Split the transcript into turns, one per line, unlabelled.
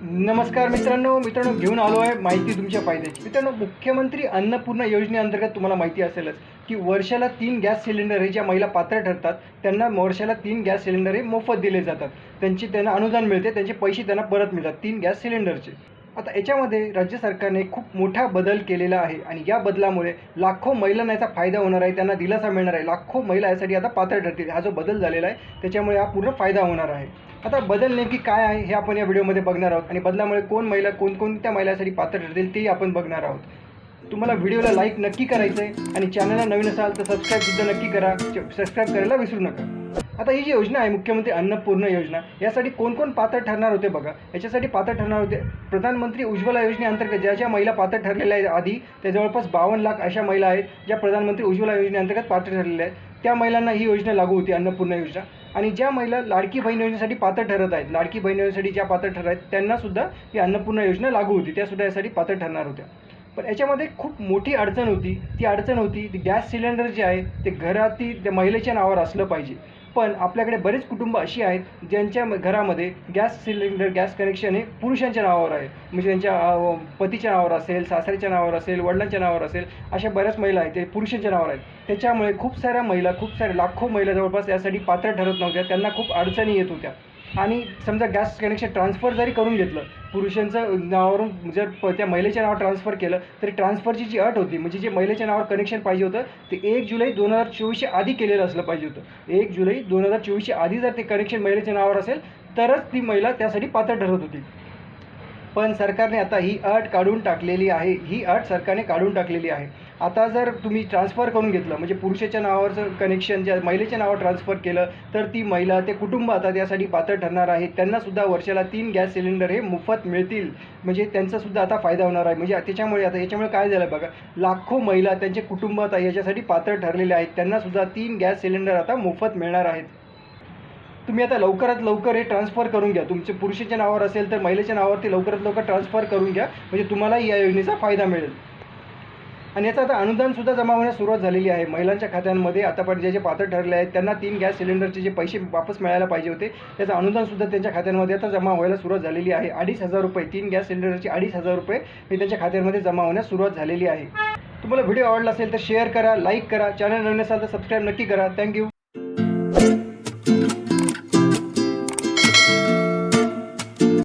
नमस्कार मित्रांनो मित्रांनो घेऊन आलो आहे माहिती तुमच्या फायद्याची. मित्रांनो मुख्यमंत्री अन्नपूर्णा योजनेअंतर्गत तुम्हाला माहिती असेलच की वर्षाला तीन गॅस सिलेंडर हे ज्या महिला पात्र ठरतात त्यांना वर्षाला तीन गॅस सिलेंडर हे मोफत दिले जातात. त्यांची त्यांना अनुदान मिळते त्यांचे पैसे त्यांना परत मिळतात तीन गॅस सिलेंडरचे. आता याच्यामध्ये राज्य सरकारने खूप मोठा बदल केलेला आहे आणि या बदलामुळे लाखो महिलांना याचा फायदा होणार आहे त्यांना दिलासा मिळणार आहे. लाखो महिला यासाठी आता पात्र ठरतील. हा जो बदल झालेला आहे त्याच्यामुळे हा पूर्ण फायदा होणार आहे. आता बदल नेमकी काय आहे हे आपण या व्हिडिओमध्ये बघणार आहोत. आणि बदलामुळे कोण महिला कोणकोणत्या महिलासाठी पात्र ठरतील तेही आपण बघणार आहोत. तुम्हाला व्हिडिओला लाईक नक्की करायचं आहे आणि चॅनलला नवीन असाल तर सबस्क्राईबसुद्धा नक्की करा. सबस्क्राईब करायला विसरू नका. आता ही जी योजना आहे मुख्यमंत्री अन्नपूर्णा योजना यासाठी कोण कोण पात्र ठरणार होते बघा. याच्यासाठी पात्र ठरणार होते प्रधानमंत्री उज्ज्वला योजनेअंतर्गत ज्या ज्या महिला पात्र ठरलेल्या आहेत आधी त्या जवळपास बावन्न लाख अशा महिला आहेत ज्या प्रधानमंत्री उज्ज्वला योजनेअंतर्गत पात्र ठरलेल्या आहेत. त्या महिलांना ही योजना लागू होती अन्नपूर्णा योजना. आणि ज्या महिला लाडकी बहीण योजनेसाठी पात्र ठरत आहेत लाडकी बहीण योजनेसाठी ज्या पात्र ठरत आहेत त्यांनासुद्धा ही अन्नपूर्णा योजना लागू होती. त्यासुद्धा यासाठी पात्र ठरणार होत्या. पण याच्यामध्ये खूप मोठी अडचण होती. ती अडचण होती ती गॅस सिलेंडर जे आहे ते घरातील त्या महिलेच्या नावावर असलं पाहिजे. पण आपल्याकडे बरेच कुटुंब अशी आहेत ज्यांच्या म- घरामध्ये गॅस सिलेंडर गॅस कनेक्शन हे पुरुषांच्या नावावर आहे. म्हणजे त्यांच्या पतीच्या नावावर असेल सासऱ्याच्या नावावर असेल वडिलांच्या नावावर असेल अशा बऱ्याच महिला आहेत ते पुरुषांच्या नावावर आहेत. त्याच्यामुळे खूप साऱ्या महिला खूप साऱ्या लाखो महिला जवळपास यासाठी पात्र ठरत नव्हत्या. त्यांना खूप अडचणी येत होत्या. आणि समजा गॅस कनेक्शन ट्रान्सफर जरी करून घेतलं पुरुषांचं नावावरून जर प त्या महिलेच्या नावावर ट्रान्सफर केलं तरी ट्रान्सफरची जी अट होती म्हणजे जे महिलेच्या नावावर कनेक्शन पाहिजे होतं ते एक जुलै दोन हजार चोवीसच्या आधी केलेलं असलं पाहिजे होतं. एक जुलै दोन हजार चोवीसच्या आधी जर ते कनेक्शन महिलेच्या नावावर असेल तरच ती महिला त्यासाठी पात्र ठरत होती. पण सरकारने आता ही अट काढून टाकलेली आहे. ही अट सरकारने काढून टाकलेली आहे. आता जर तुम्ही ट्रान्सफर करून घेतलं म्हणजे पुरुषाच्या नावावरचं कनेक्शन ज्या महिलेच्या नावावर ट्रान्सफर केलं तर ती महिला ते कुटुंब आता त्यासाठी पात्र ठरणार आहे. त्यांनासुद्धा वर्षाला तीन गॅस सिलेंडर हे मोफत मिळतील. म्हणजे त्यांचासुद्धा आता फायदा होणार आहे. म्हणजे त्याच्यामुळे आता याच्यामुळे काय झालं बघा लाखो महिला त्यांचे कुटुंब आता याच्यासाठी पात्र ठरलेले आहेत. त्यांनासुद्धा तीन गॅस सिलेंडर आता मोफत मिळणार आहेत. तुम्ही आता लवकरात लवकर हे ट्रान्सफर करून घ्या. तुमचे पुरुषाच्या नावावर असेल तर महिलेच्या नावावरती लवकरात लवकर ट्रान्सफर करून घ्या. म्हणजे तुम्हालाही या योजनेचा फायदा मिळेल. आणि याचं आता अनुदानसुद्धा जमा होण्यास सुरुवात झालेली आहे. महिलांच्या खात्यांमध्ये आतापर्यंत जे जे पात्र ठरले आहेत त्यांना तीन गॅस सिलेंडरचे जे पैसे वापस मिळायला पाहिजे होते त्याचं अनुदानसुद्धा त्यांच्या खात्यांमध्ये आता जमा व्हायला सुरुवात झालेली आहे. अडीच हजार रुपये तीन गॅस सिलेंडरचे अडीच हजार रुपये हे त्यांच्या खात्यांमध्ये जमा होण्यास सुरुवात झालेली आहे. तुम्हाला व्हिडिओ आवडला असेल तर शेअर करा लाईक करा. चॅनल नवीन असाल तर सबस्क्राईब नक्की करा. थँक्यू